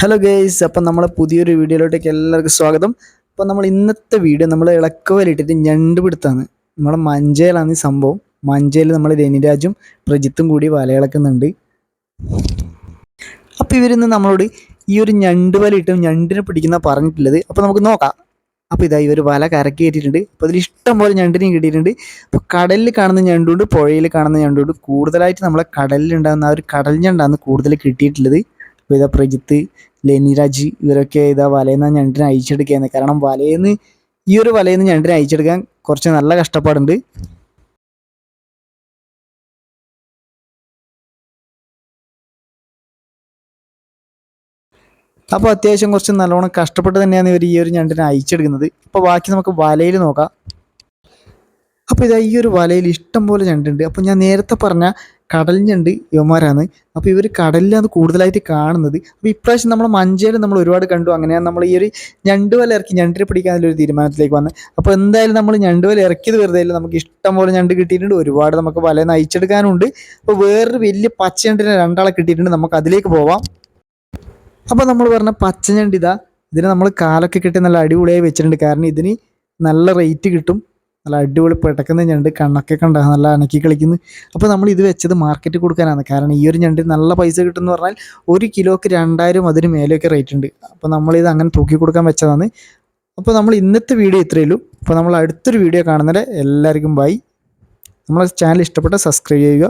Hello guys അപ്പം നമ്മളെ പുതിയൊരു വീഡിയോയിലോട്ടേക്ക് എല്ലാവർക്കും സ്വാഗതം. അപ്പം നമ്മൾ ഇന്നത്തെ വീഡിയോ നമ്മൾ ഇളക്കവലിട്ടിട്ട് ഞണ്ട് പിടുത്താണ് നമ്മുടെ മഞ്ചയിലാണ് ഈ സംഭവം. മഞ്ചയിൽ നമ്മൾ രനിരാജും പ്രജിത്തും കൂടി വലയിളക്കുന്നുണ്ട് അപ്പോൾ ഇവരിന്ന് നമ്മളോട് ഈ ഒരു ഞണ്ട് വല ഇട്ട് ഞണ്ടിനെ പിടിക്കുന്ന പറഞ്ഞിട്ടുള്ളത്. അപ്പോൾ നമുക്ക് നോക്കാം. അപ്പോൾ ഇതാ ഒരു വല കരക്കി കയറ്റിയിട്ടുണ്ട്. അപ്പോൾ അതിൽ ഇഷ്ടം പോലെ ഞണ്ടിനെയും കിട്ടിയിട്ടുണ്ട്. അപ്പോൾ കടലിൽ കാണുന്ന ഞണ്ടുണ്ട് പുഴയിൽ കാണുന്ന ഞണ്ടുണ്ട്. കൂടുതലായിട്ട് നമ്മളെ കടലിൽ ഉണ്ടാകുന്ന ആ ഒരു കടൽ ഞണ്ടാണ് കൂടുതൽ കിട്ടിയിട്ടുള്ളത്. അപ്പോൾ ഇതാ പ്രജിത്ത് ലെനിരാജ് ഇവരൊക്കെ ഇതാ വലയിൽ ഞണ്ടിനെ അയച്ചെടുക്കുകയാണ് കാരണം വലയിൽ ഈ ഒരു വലയിൽ നിന്ന് ഞണ്ടിനെ അയച്ചെടുക്കാൻ കുറച്ച് നല്ല കഷ്ടപ്പാടുണ്ട്. അപ്പോൾ അത്യാവശ്യം കുറച്ച് നല്ലോണം കഷ്ടപ്പെട്ട് തന്നെയാണ് ഇവർ ഈ ഒരു ഞണ്ടിനെ അയച്ചെടുക്കുന്നത് അപ്പോൾ ബാക്കി നമുക്ക് വലയിൽ നോക്കാം. അപ്പോൾ ഇതാ ഈ ഒരു വലയിൽ ഇഷ്ടം പോലെ ഞണ്ടുണ്ട്. അപ്പോൾ ഞാൻ നേരത്തെ പറഞ്ഞ കടൽ ഞണ്ട് യുവമാരാണ് അപ്പോൾ ഇവർ കടലിലാണ് കൂടുതലായിട്ട് കാണുന്നത്. അപ്പോൾ ഇപ്രാവശ്യം നമ്മൾ മഞ്ചേലും നമ്മൾ ഒരുപാട് കണ്ടു. അങ്ങനെയാണ് നമ്മൾ ഈ ഒരു ഞണ്ട് വല ഇറക്കി ഞണ്ടിനെ പിടിക്കാനുള്ള ഒരു തീരുമാനത്തിലേക്ക് വന്നത് അപ്പോൾ എന്തായാലും നമ്മൾ ഞണ്ട് വല ഇറക്കിയത് വെറുതെ നമുക്ക് ഇഷ്ടം പോലെ ഞണ്ട് കിട്ടിയിട്ടുണ്ട്. ഒരുപാട് നമുക്ക് വല നയിച്ചെടുക്കാനുണ്ട്. അപ്പോൾ വേറൊരു വലിയ പച്ച ഞണ്ടിനെ രണ്ടാളെ കിട്ടിയിട്ടുണ്ട്. നമുക്ക് അതിലേക്ക് പോവാം. അപ്പോൾ നമ്മൾ പറഞ്ഞ പച്ച ഇതാ ഇതിന് നമ്മൾ കാലൊക്കെ കിട്ടി നല്ല അടിപൊളിയായി വെച്ചിട്ടുണ്ട്. കാരണം ഇതിന് നല്ല റേറ്റ് കിട്ടും. നല്ല അടിപൊളി പിടക്കുന്ന ഞണ്ട് കണ്ണൊക്കെ കണ്ട? നല്ല അനക്കി കളിക്കുന്നു. അപ്പോൾ നമ്മൾ ഇത് വെച്ചത് മാർക്കറ്റ് കൊടുക്കാനാണ്. കാരണം ഈ ഒരു ഞണ്ട് നല്ല പൈസ കിട്ടുമെന്ന് പറഞ്ഞാൽ ഒരു കിലോക്ക് രണ്ടായിരം അതിന് മേലെയൊക്കെ റേറ്റ് ഉണ്ട്. അപ്പോൾ നമ്മളിത് അങ്ങനെ തൂക്കി കൊടുക്കാൻ വെച്ചതാണ്. അപ്പോൾ നമ്മൾ ഇന്നത്തെ വീഡിയോ ഇത്രയേ ഉള്ളൂ. അപ്പോൾ നമ്മൾ അടുത്തൊരു വീഡിയോ കാണുന്നവരെ എല്ലാവർക്കും ബൈ നമ്മളെ ചാനൽ ഇഷ്ടപ്പെട്ട സബ്സ്ക്രൈബ് ചെയ്യുക.